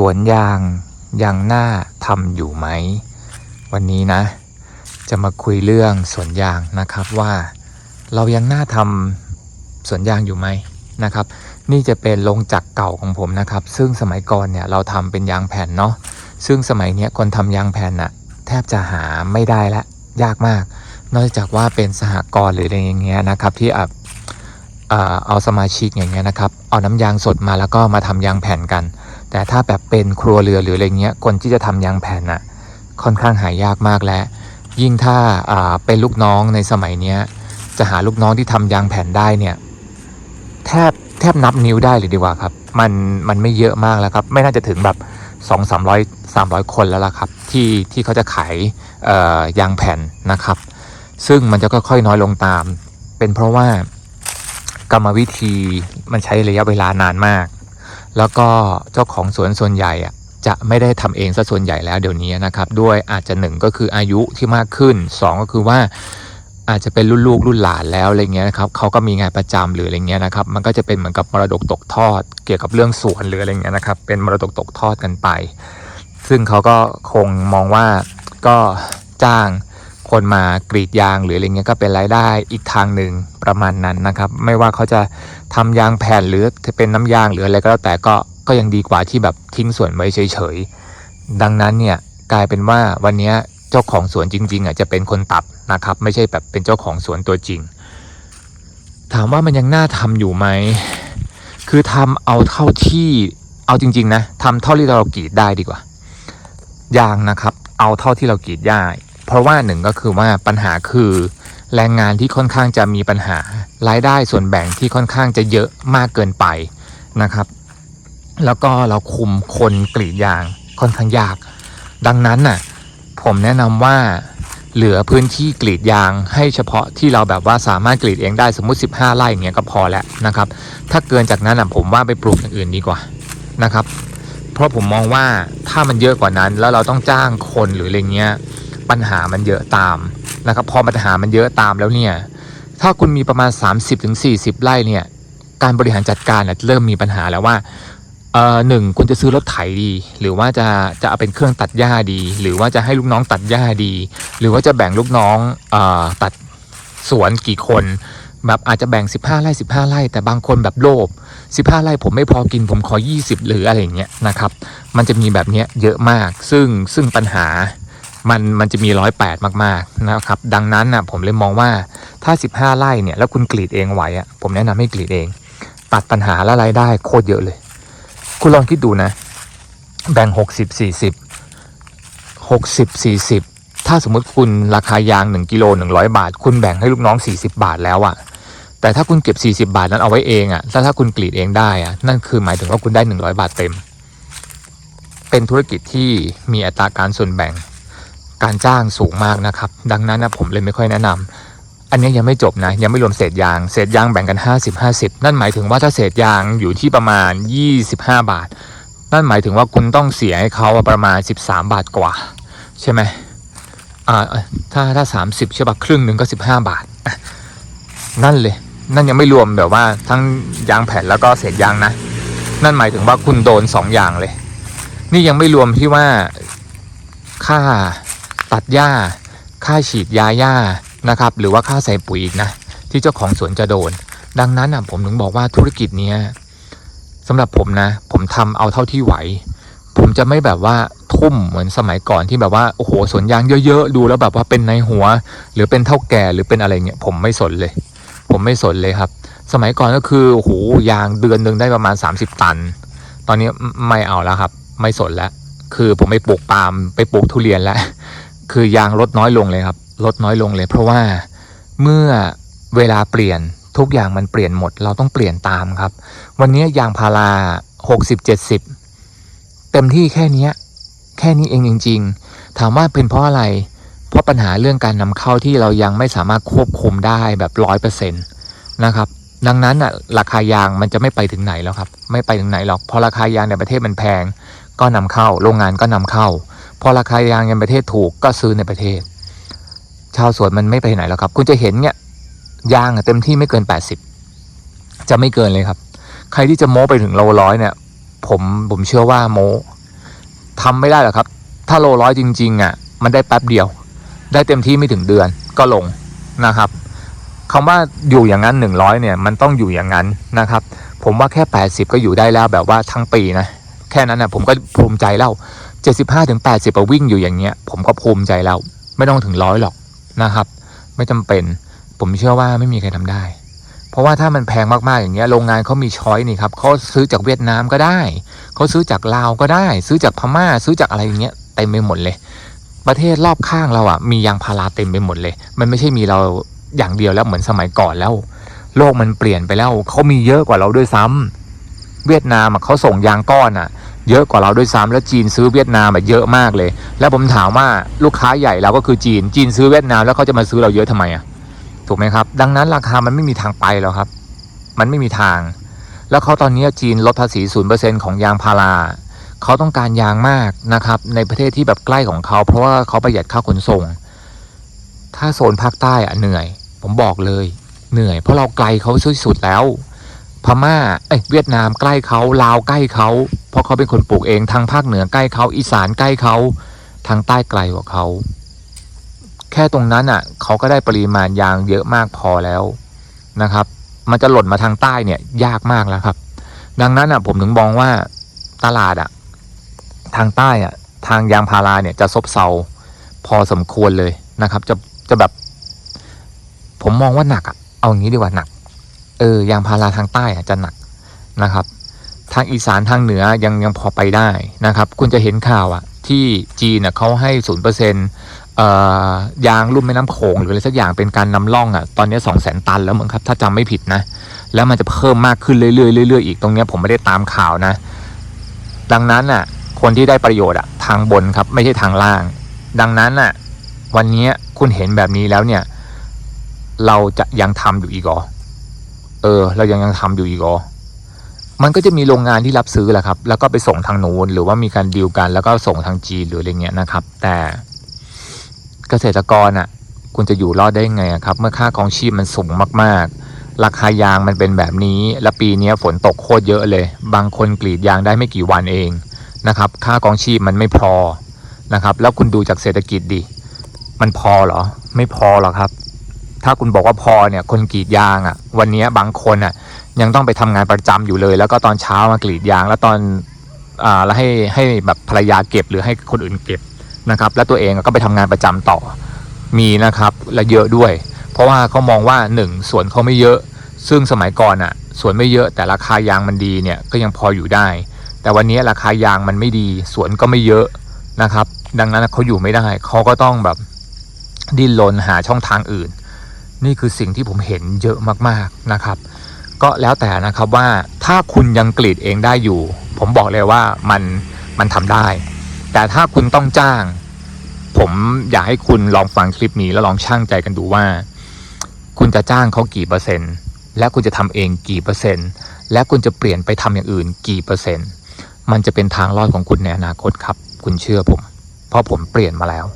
สวนยางยังน่าทำอยู่ไหม วันนี้นะ จะมาคุยเรื่องสวนยางนะครับว่า เรายังน่าทำสวนยางอยู่ไหมนะครับ นี่จะเป็นโรงจักรเก่าของผมนะครับ ซึ่งสมัยก่อนเนี่ยเราทำเป็นยางแผ่นเนาะซึ่งสมัยนี้คนทำยางแผ่นน่ะแทบจะหาไม่ได้ละยากมาก นอกจากว่าเป็นสหกรณ์หรืออะไรอย่างเงี้ยนะครับที่อะเอาสมาชิกอย่างเงี้ยนะครับ เอาน้ำยางสดมาแล้วก็มาทำยางแผ่นกัน แต่ถ้าแบบเป็นครัวเรือนหรืออะไรเงี้ยคนที่จะทำยางแผ่นน่ะค่อนข้างหายากมากแล้ว ยิ่งถ้าเป็นลูกน้องในสมัยเนี้ยจะหาลูกน้องที่ทำยางแผ่นได้เนี่ยแทบแทบนับนิ้วได้เลยดีกว่าครับ มันมันไม่เยอะมากแล้วครับ ไม่น่าจะถึงแบบสองสามร้อยสามร้อยคนแล้วล่ะครับ ที่ที่เขาจะขายยางแผ่นนะครับ ซึ่งมันจะค่อยๆน้อยลงตาม เป็นเพราะว่ากรรมวิธีมันใช้ระยะเวลานานมาก แล้วก็เจ้าของสวนส่วนใหญ่อะจะไม่ได้ทำเองซะส่วนใหญ่แล้วเดี๋ยวนี้นะครับด้วยอาจจะหนึ่งก็คืออายุที่มากขึ้นสองก็คือว่าอาจจะเป็นรุ่นลูกรุ่นหลานแล้วอะไรเงี้ยนะครับเขาก็มีงานประจำหรืออะไรเงี้ยนะครับ มันก็จะเป็นเหมือนกับมรดกตกทอด เกี่ยวกับเรื่องสวนหรืออะไรเงี้ยนะครับ เป็นมรดกตกทอดกันไป ซึ่งเขาก็คงมองว่าก็จ้าง คนมากรีดยางหรืออะไรเงี้ยก็เป็นรายได้อีกทางหนึ่งประมาณนั้นนะครับ ไม่ว่าเขาจะทำยางแผ่นหรือจะเป็นน้ำยางหรืออะไรก็แล้วแต่ก็ก็ยังดีกว่าที่แบบทิ้งสวนไว้เฉยๆดังนั้นเนี่ยกลายเป็นว่าวันนี้เจ้าของสวนจริงๆอะจะเป็นคนตัดนะครับ ไม่ใช่แบบเป็นเจ้าของสวนตัวจริง ถามว่ามันยังน่าทำอยู่ไหมคือทำเอาเท่าที่เอาจริง ๆ นะทำเท่าที่เรากรีดได้ดีกว่า ยางนะครับ เอาเท่าที่เรากรีดได้ เพราะว่าหนึ่งก็คือว่าปัญหาคือแรงงานที่ค่อนข้างจะมีปัญหารายได้ส่วนแบ่งที่ค่อนข้างจะเยอะมากเกินไปนะครับ แล้วก็เราคุมคนกรีดยางค่อนข้างยาก ดังนั้นน่ะผมแนะนำว่าเหลือพื้นที่กรีดยางให้เฉพาะที่เราแบบว่าสามารถกรีดเองได้สมมุติ 15 ไร่อย่างเงี้ยก็พอแล้วนะครับ ถ้าเกินจากนั้นอะผมว่าไปปลูกอย่างอื่นดีกว่านะครับ เพราะผมมองว่าถ้ามันเยอะกว่านั้นแล้วเราต้องจ้างคนหรืออะไรเงี้ย ปัญหามันเยอะตามนะครับพอปัญหามันเยอะตามแล้วเนี่ยถ้าคุณมีประมาณ 30-40 ไร่เนี่ยการบริหารจัดการน่ะเริ่มมีปัญหาแล้วว่าเอ่อหนึ่งคุณจะซื้อรถไถดี หรือว่าจะจะเอาเป็นเครื่องตัดหญ้าดี หรือว่าจะให้ลูกน้องตัดหญ้าดี หรือว่าจะแบ่งลูกน้องเอ่อตัดสวนกี่คนแบบอาจจะแบ่ง 15 ไร่ 15 ไร่ แต่บางคนแบบโลภ15 ไร่ผมไม่พอกินผมขอ 20 หรืออะไรอย่างเงี้ยนะครับ มันจะมีแบบเนี้ยเยอะมาก ซึ่งซึ่งปัญหา มันมันจะมีร้อยแปดมากๆนะครับ ดังนั้นนะผมเลยมองว่าถ้า 15ไร่เนี่ยแล้วคุณกรีดเองไหวอะผมแนะนำให้กรีดเอง ตัดปัญหาและรายได้โคตรเยอะเลย คุณลองคิดดูนะ แบ่งหกสิบสี่สิบหกสิบสี่สิบถ้าสมมติคุณราคายางหนึ่งกิโลหนึ่งร้อยบาท คุณแบ่งให้ลูกน้องสี่สิบาทแล้วอะแต่ถ้าคุณเก็บสี่สิบาทนั้นเอาไว้เองอะแล้วถ้าคุณกรีดเองได้อะนั่นคือหมายถึงว่าคุณได้หนึ่งร้อยบาทเต็ม เป็นธุรกิจที่มีอัตราการส่วนแบ่ง การจ้างสูงมากนะครับ ดังนั้นนะผมเลยไม่ค่อยแนะนำอันนี้ยังไม่จบนะ ยังไม่รวมเศษยาง เศษยางแบ่งกัน 50 50 นั่นหมายถึงว่าถ้าเศษยางอยู่ที่ประมาณ 25 บาท นั่นหมายถึงว่าคุณต้องเสียให้เขาประมาณ 13 บาทกว่า ใช่ไหมอ่าถ้าถ้า 30ใช่ปะครึ่งหนึ่งก็ 15 บาท นั่นเลย นั่นยังไม่รวมแบบว่าทั้งยางแผ่นแล้วก็เศษยางนะ นั่นหมายถึงว่าคุณโดน 2 อย่างเลย นี่ยังไม่รวมที่ว่าค่า ตัดหญ้า ค่าฉีดยาหญ้านะครับ หรือว่าค่าใส่ปุ๋ยอีกนะ ที่เจ้าของสวนจะโดน ดังนั้นอะผมถึงบอกว่าธุรกิจเนี้ยสำหรับผมนะ ผมทำเอาเท่าที่ไหว ผมจะไม่แบบว่าทุ่มเหมือนสมัยก่อนที่แบบว่าโอ้โหสวนยางเยอะๆ ดูแล้วแบบว่าเป็นในหัว หรือเป็นเท่าแก่หรือเป็นอะไรเงี้ยผมไม่สนเลย ผมไม่สนเลยครับ สมัยก่อนก็คือโอ้โหยางเดือนหนึ่งได้ประมาณ 30 ตัน ตอนนี้ไม่เอาแล้วครับ ไม่สนแล้วคือผมไปปลูกปาล์มไปปลูกทุเรียนแล้ว คือยางลดน้อยลงเลยครับ ลดน้อยลงเลย เพราะว่าเมื่อเวลาเปลี่ยนทุกอย่างมันเปลี่ยนหมด เราต้องเปลี่ยนตามครับ วันนี้ยางพาราหกสิบเจ็ดสิบเต็มที่แค่นี้แค่นี้เองจริง ๆ ถามว่าเป็นเพราะอะไร เพราะปัญหาเรื่องการนำเข้าที่เรายังไม่สามารถควบคุมได้แบบร้อยเปอร์เซ็นต์นะครับ ดังนั้นอะราคายางมันจะไม่ไปถึงไหนแล้วครับ ไม่ไปถึงไหนหรอกเพราะราคายางในประเทศมันแพง ก็นำเข้า โรงงานก็นำเข้า พอราคายางในประเทศถูกก็ซื้อในประเทศ ชาวสวนมันไม่ไปไหนแล้วครับ คุณจะเห็นเนี่ยยางเต็มที่ไม่เกิน 80 จะไม่เกินเลยครับ ใครที่จะโม้ไปถึงโลร้อยเนี่ย ผมผมเชื่อว่าโม้ทำไม่ได้หรอกครับ ถ้าโลร้อยจริงๆอะ มันได้แป๊บเดียว ได้เต็มที่ไม่ถึงเดือนก็ลงนะครับคำว่าอยู่อย่างนั้นหนึ่งร้อยเนี่ยมันต้องอยู่อย่างนั้นนะครับ ผมว่าแค่ 80 ก็อยู่ได้แล้วแบบว่าทั้งปีนะ ค่นั้นนะผมก็ภูมิใจแล้ว75ถึง80อะวิ่งอยู่อย่างเงี้ย ผมก็ภูมิใจแล้ว ไม่ต้องถึงร้อยหรอกนะครับ ไม่จำเป็น ผมเชื่อว่าไม่มีใครทำได้ เพราะว่าถ้ามันแพงมากๆอย่างเงี้ยโรงงานเขามีช้อยนี่ครับเขาซื้อจากเวียดนามก็ได้เขาซื้อจากลาวก็ได้ ซื้อจากพม่า ซื้อจากอะไรอย่างเงี้ยเต็มไปหมดเลย ประเทศรอบข้างเราอะมียางพาราเต็มไปหมดเลย มันไม่ใช่มีเราอย่างเดียวแล้วเหมือนสมัยก่อนแล้ว โลกมันเปลี่ยนไปแล้วเขามีเยอะกว่าเราด้วยซ้ำ เวียดนามเขาส่งยางก้อนอะ เยอะกว่าเราด้วยซ้ำแล้วจีนซื้อเวียดนามอะเยอะมากเลย แล้วผมถามว่าลูกค้าใหญ่เราก็คือจีน จีนซื้อเวียดนามแล้วเขาจะมาซื้อเราเยอะทำไมอะถูกไหมครับ ดังนั้นราคามันไม่มีทางไปแล้วครับ มันไม่มีทาง แล้วเขาตอนนี้จีนลดภาษีศูนเปอร์เซ็นของยางพาราเขาต้องการยางมากนะครับ ในประเทศที่แบบใกล้ของเขา เพราะว่าเขาประหยัดค่าขนส่ง ถ้าโซนภาคใต้อะเหนื่อย ผมบอกเลย เหนื่อย เพราะเราไกลเขาสุดๆแล้ว พม่าเอ้ยเวียดนามใกล้เขาลาวใกล้เขาเพราะเขาเป็นคนปลูกเองทางภาคเหนือใกล้เขาอีสานใกล้เขาทางใต้ไกลกว่าเขา แค่ตรงนั้นอะเขาก็ได้ปริมาณยางเยอะมากพอแล้วนะครับ มันจะหล่นมาทางใต้เนี่ยยากมากแล้วครับ ดังนั้นอะผมถึงมองว่าตลาดอะทางใต้อะทางยางพาราเนี่ยจะซบเซาพอสมควรเลยนะครับ จะจะแบบ ผมมองว่าหนักอะเอางี้ดีกว่าหนัก เออยางพาราทางใต้อะจะหนักนะครับ ทางอีสานทางเหนือยังยังพอไปได้นะครับ คุณจะเห็นข่าวอะที่จีนอะเขาให้ศูนย์เปอร์เซ็นต์ยางลุ่มแม่น้ำโขงหรืออะไรสักอย่างเป็นการนำร่องอะตอนนี้สองแสนตันแล้วมั้งครับถ้าจำไม่ผิดนะ แล้วมันจะเพิ่มมากขึ้นเรื่อยๆเรื่อยๆอีกตรงนี้ผมไม่ได้ตามข่าวนะ ดังนั้นอะคนที่ได้ประโยชน์อะทางบนครับไม่ใช่ทางล่าง ดังนั้นอะวันนี้คุณเห็นแบบนี้แล้วเนี่ย เราจะยังทำอยู่อีกหรอ ออ เรายังยังทำอยู่อีกเหรอมันก็จะมีโรงงานที่รับซื้อแหละครับ แล้วก็ไปส่งทางนู้นหรือว่ามีการดีลกัน แล้วก็ส่งทางจีนหรืออะไรเงี้ยนะครับ แต่เกษตรกรอะ คุณจะอยู่รอดได้ยังไงครับ เมื่อค่าของชีพมันสูงมากๆ ราคายางมันเป็นแบบนี้ และปีนี้ฝนตกโคตรเยอะเลย บางคนกรีดยางได้ไม่กี่วันเองนะครับ ค่าของชีพมันไม่พอนะครับ แล้วคุณดูจากเศรษฐกิจดิ มันพอเหรอ ไม่พอหรอครับ ถ้าคุณบอกว่าพอเนี่ยคนกรีดยางอะ่ะ วันนี้บางคนอะ ยังต้องไปทำงานประจำอยู่เลย แล้วก็ตอนเช้ามากรีดยาง แล้วตอนอ่าแล้วให้ให้แบบภรรยาเก็บหรือให้คนอื่นเก็บนะครับ แล้วตัวเองก็ไปทำงานประจำต่อมีนะครับและเยอะด้วย เพราะว่าเขามองว่าหนึ่งสวนเขาไม่เยอะ ซึ่งสมัยก่อนอะสวนไม่เยอะแต่ราคายางมันดีเนี่ยก็ยังพออยู่ได้ แต่วันนี้ราคายางมันไม่ดี สวนก็ไม่เยอะนะครับ ดังนั้นเขาอยู่ไม่ได้เขาก็ต้องแบบดิ้นรนหาช่องทางอื่น นี่คือสิ่งที่ผมเห็นเยอะมากๆนะครับ ก็แล้วแต่นะครับว่าถ้าคุณยังกรีดเองได้อยู่ ผมบอกเลยว่ามันมันทำได้ แต่ถ้าคุณต้องจ้าง ผมอยากให้คุณลองฟังคลิปนี้แล้วลองช่างใจกันดูว่า คุณจะจ้างเขากี่เปอร์เซ็นต์ และคุณจะทำเองกี่เปอร์เซ็นต์ และคุณจะเปลี่ยนไปทำอย่างอื่นกี่เปอร์เซ็นต์ มันจะเป็นทางรอดของคุณในอนาคตครับ คุณเชื่อผม เพราะผมเปลี่ยนมาแล้ว